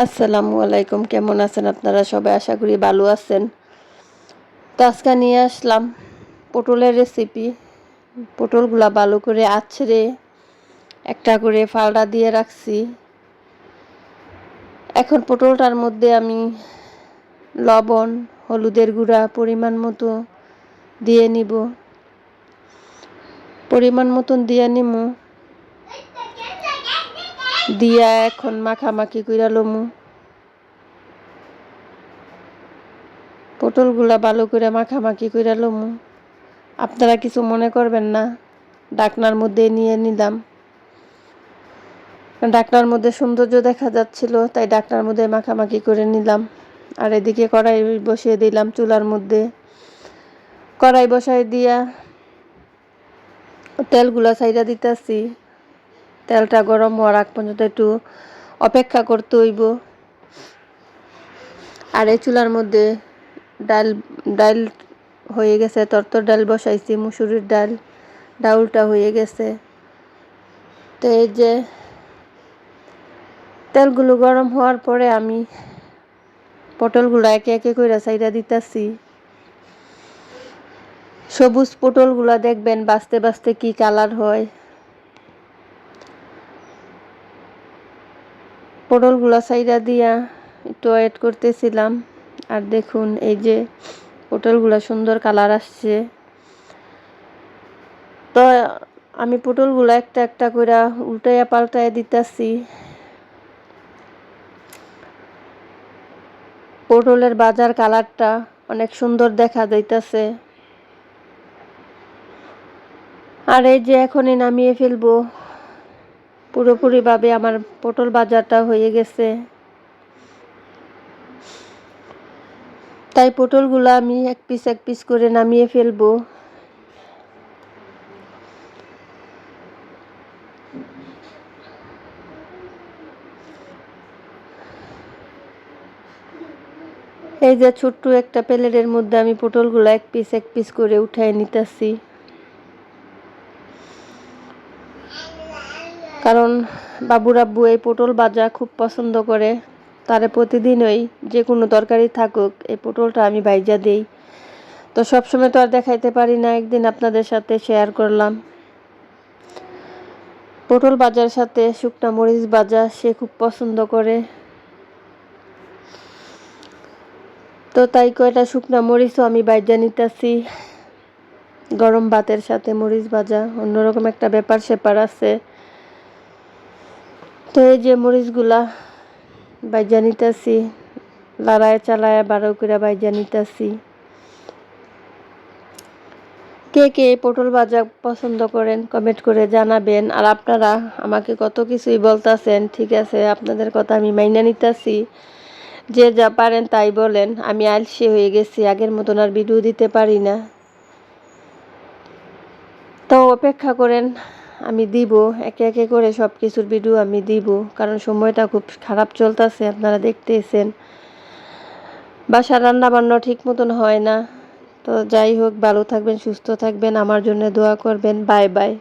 আসসালামু আলাইকুম, কেমন আছেন আপনারা? সবাই আশা করি ভালো আছেন। তো আজকে নিয়ে আসলাম পটলের রেসিপি পটলগুলা ভালো করে আছড়ে একটা করে ফালটা দিয়ে রাখছি। এখন পটলটার মধ্যে আমি লবণ, হলুদের গুঁড়া পরিমাণ মতো দিয়ে নিব। পরিমাণ মতন দিয়ে নিব দিয়া এখন মাখামাখি কইরা লমু। পটলগুলা ভালো করে মাখামাখি কইরা লমু। আপনারা কিছু মনে করবেন না, ডাকনার মধ্যে নিয়ে নিলাম। ডাকনার মধ্যে সৌন্দর্য দেখা যাচ্ছিল, তাই ডাকনার মধ্যে মাখামাখি করে নিলাম। আর এদিকে কড়াই বসিয়ে দিলাম চুলার মধ্যে। কড়াই বসাই দিয়া তেলগুলা সাইডা দিতেছি। তেলটা গরম হওয়ার আগ পর্যন্ত একটু অপেক্ষা করতে হইব। আর এই চুলার মধ্যে ডাল ডাল হয়ে গেছে, তরতর ডাল বসাইছি, মুসুরির ডাল, ডাউলটা হয়ে গেছে। তো এই যে তেলগুলো গরম হওয়ার পরে আমি পটলগুলো একে একে করে সাইডা দিতেছি। সবুজ পটলগুলো দেখবেন বাঁচতে বাঁচতে কি কালার হয়। পটলগুলো সাইডা দিয়া একটু ওয়েট করতেছিলাম। আর দেখুন, এই যে পটলগুলো সুন্দর কালার আসছে। তো আমি পটলগুলো একটা একটা করে উল্টাইয়া পাল্টাইয়া দিতেছি। পটলের বাজার কালারটা অনেক সুন্দর দেখা যাইতেছে। আর এই যে এখনই নামিয়ে ফেলব। পুরোপুরিভাবে আমার পটল বাজারটা হয়ে গেছে। তাই পটলগুলো আমি এক পিস এক পিস করে নামিয়ে ফেলব। এই যে ছোট্ট একটা প্লেটের মধ্যে আমি পটলগুলো এক পিস এক পিস করে উঠায় নিতেছি। কারণ বাবুর আব্বু এই পটল ভাজা খুব পছন্দ করে। তারে প্রতিদিনই যে কোনো তরকারি থাকুক, এই পটলটা আমি ভাইজা দিই। তো সবসময় তো আর দেখাইতে পারি না, একদিন আপনাদের সাথে শেয়ার করলাম। পটল বাজার সাথে শুকনা মরিচ বাজা সে খুব পছন্দ করে। তো তাই কয়টা শুকনা মরিচও আমি বাইজা নিতেছি। গরম ভাতের সাথে মরিচ ভাজা, অন্যরকম একটা ব্যাপার সেপার আছে। তো এই যে মরিচগুলা বাইজা নিতেছি, লড়াই চালায় বারো করে বাইজা নিতেছি। কে কে পটল ভাজা পছন্দ করেন কমেন্ট করে জানাবেন। আর আপনারা আমাকে কত কিছুই বলতেছেন, ঠিক আছে, আপনাদের কথা আমি মাইনা নিতেছি। যে যা পারেন তাই বলেন, আমি আলসি হয়ে গেছি, আগের মতন আর ভিডিও দিতে পারি না। তো অপেক্ষা করেন আমি দিব, একে একে করে সব কিছুর ভিডিও আমি দিব। কারণ সময়টা খুব খারাপ চলতেছে, আপনারা দেখতেছেন। বাসা রান্নাবান্না ঠিক মতন হয় না। তো যাই হোক, ভালো থাকবেন, সুস্থ থাকবেন। আমার জন্য দোয়া করবেন। Bye bye.